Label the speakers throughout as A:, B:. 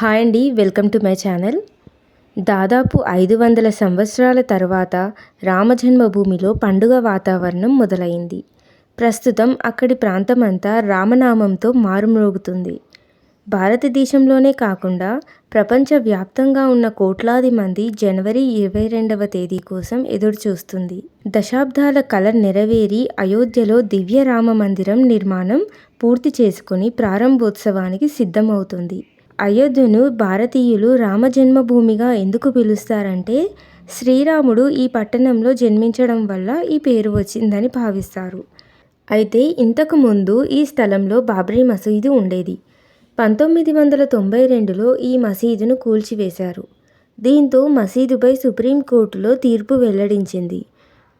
A: Hi అండి welcome to my channel. దాదాపు ఐదు వందల సంవత్సరాల తర్వాత రామజన్మభూమిలో పండుగ వాతావరణం మొదలైంది. ప్రస్తుతం అక్కడి ప్రాంతమంతా రామనామంతో మారుమ్రోగుతుంది. భారతదేశంలోనే కాకుండా ప్రపంచవ్యాప్తంగా ఉన్న కోట్లాది మంది జనవరి ఇరవై రెండవ తేదీ కోసం ఎదురుచూస్తుంది. దశాబ్దాల కల నెరవేరి అయోధ్యలో దివ్య రామ మందిరం నిర్మాణం పూర్తి చేసుకుని ప్రారంభోత్సవానికి సిద్ధమవుతుంది. అయోధ్యను భారతీయులు రామజన్మభూమిగా ఎందుకు పిలుస్తారంటే శ్రీరాముడు ఈ పట్టణంలో జన్మించడం వల్ల ఈ పేరు వచ్చిందని భావిస్తారు. అయితే ఇంతకుముందు ఈ స్థలంలో బాబ్రీ మసీదు ఉండేది. పంతొమ్మిది వందల తొంభై రెండులో ఈ మసీదును కూల్చివేశారు. దీంతో మసీదుపై సుప్రీంకోర్టులో తీర్పు వెల్లడించింది.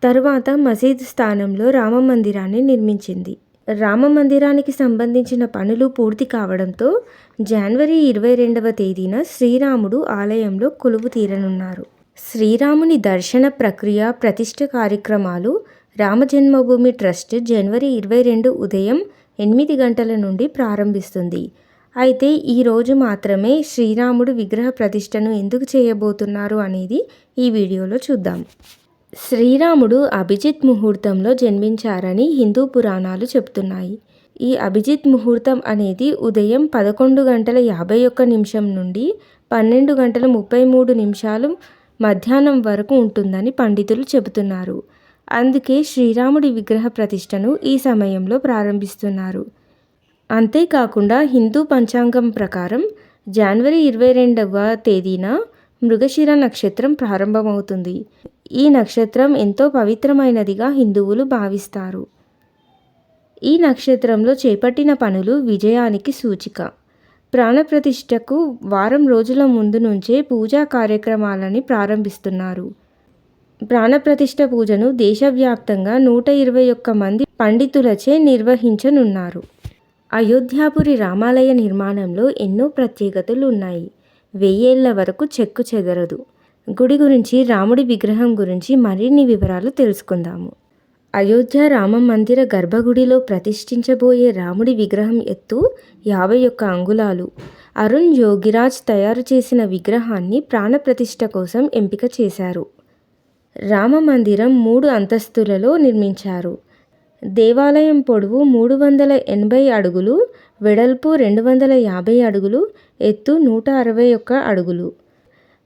A: తరువాత మసీదు స్థానంలో రామ మందిరాన్ని నిర్మించింది. రామ మందిరానికి సంబంధించిన పనులు పూర్తి కావడంతో జనవరి ఇరవై రెండవ తేదీన శ్రీరాముడు ఆలయంలో కొలువు తీరనున్నారు. శ్రీరాముని దర్శన ప్రక్రియ ప్రతిష్ట కార్యక్రమాలు రామజన్మభూమి ట్రస్ట్ జనవరి ఇరవై రెండు ఉదయం ఎనిమిది గంటల నుండి ప్రారంభిస్తుంది. అయితే ఈరోజు మాత్రమే శ్రీరాముడు విగ్రహ ప్రతిష్టను ఎందుకు చేయబోతున్నారు అనేది ఈ వీడియోలో చూద్దాం. శ్రీరాముడు అభిజిత్ ముహూర్తంలో జన్మించారని హిందూ పురాణాలు చెబుతున్నాయి. ఈ అభిజిత్ ముహూర్తం అనేది ఉదయం పదకొండు గంటల యాభై ఒక్క నిమిషం నుండి పన్నెండు గంటల ముప్పై మూడు నిమిషాలు మధ్యాహ్నం వరకు ఉంటుందని పండితులు చెబుతున్నారు. అందుకే శ్రీరాముడి విగ్రహ ప్రతిష్టను ఈ సమయంలో ప్రారంభిస్తున్నారు. అంతేకాకుండా హిందూ పంచాంగం ప్రకారం జనవరి ఇరవై రెండవ తేదీన మృగశిర నక్షత్రం ప్రారంభమవుతుంది. ఈ నక్షత్రం ఎంతో పవిత్రమైనదిగా హిందువులు భావిస్తారు. ఈ నక్షత్రంలో చేపట్టిన పనులు విజయానికి సూచిక. ప్రాణప్రతిష్ఠకు వారం రోజుల ముందు నుంచే పూజా కార్యక్రమాలని ప్రారంభిస్తున్నారు. ప్రాణప్రతిష్ఠ పూజను దేశవ్యాప్తంగా నూట ఇరవై ఒక్క మంది పండితులచే నిర్వహించనున్నారు. అయోధ్యాపురి రామాలయ నిర్మాణంలో ఎన్నో ప్రత్యేకతలు ఉన్నాయి. వెయ్యేళ్ళ వరకు చెక్కు చెదరదు. గుడి గురించి రాముడి విగ్రహం గురించి మరిన్ని వివరాలు తెలుసుకుందాము. అయోధ్య రామ మందిర గర్భగుడిలో ప్రతిష్ఠించబోయే రాముడి విగ్రహం ఎత్తు యాభై ఒక్క అంగుళాలు. అరుణ్ యోగిరాజ్ తయారు చేసిన విగ్రహాన్ని ప్రాణప్రతిష్ఠ కోసం ఎంపిక చేశారు. రామ మందిరం మూడు అంతస్తులలో నిర్మించారు. దేవాలయం పొడవు మూడు వందల ఎనభై అడుగులు వెడల్పు రెండు వందల యాభై అడుగులు ఎత్తు నూట అరవై ఒక్క అడుగులు.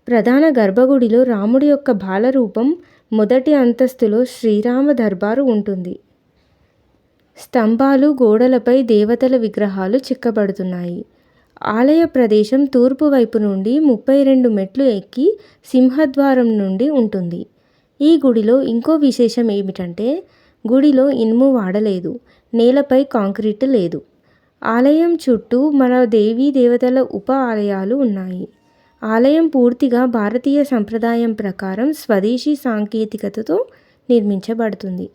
A: ప్రధాన గర్భగుడిలో రాముడి యొక్క బాలరూపం మొదటి అంతస్తులో శ్రీరామ దర్బారు ఉంటుంది. స్తంభాలు గోడలపై దేవతల విగ్రహాలు చిక్కబడుతున్నాయి. ఆలయ ప్రదేశం తూర్పు వైపు నుండి ముప్పై రెండు మెట్లు ఎక్కి సింహద్వారం నుండి ఉంటుంది. ఈ గుడిలో ఇంకో విశేషం ఏమిటంటే గుడిలో ఇనుము వాడలేదు. నేలపై కాంక్రీట్ లేదు. ఆలయం చుట్టూ మన దేవీ దేవతల ఉప ఆలయాలు ఉన్నాయి. ఆలయం పూర్తిగా భారతీయ సంప్రదాయం ప్రకారం స్వదేశీ సాంకేతికతతో నిర్మించబడుతుంది.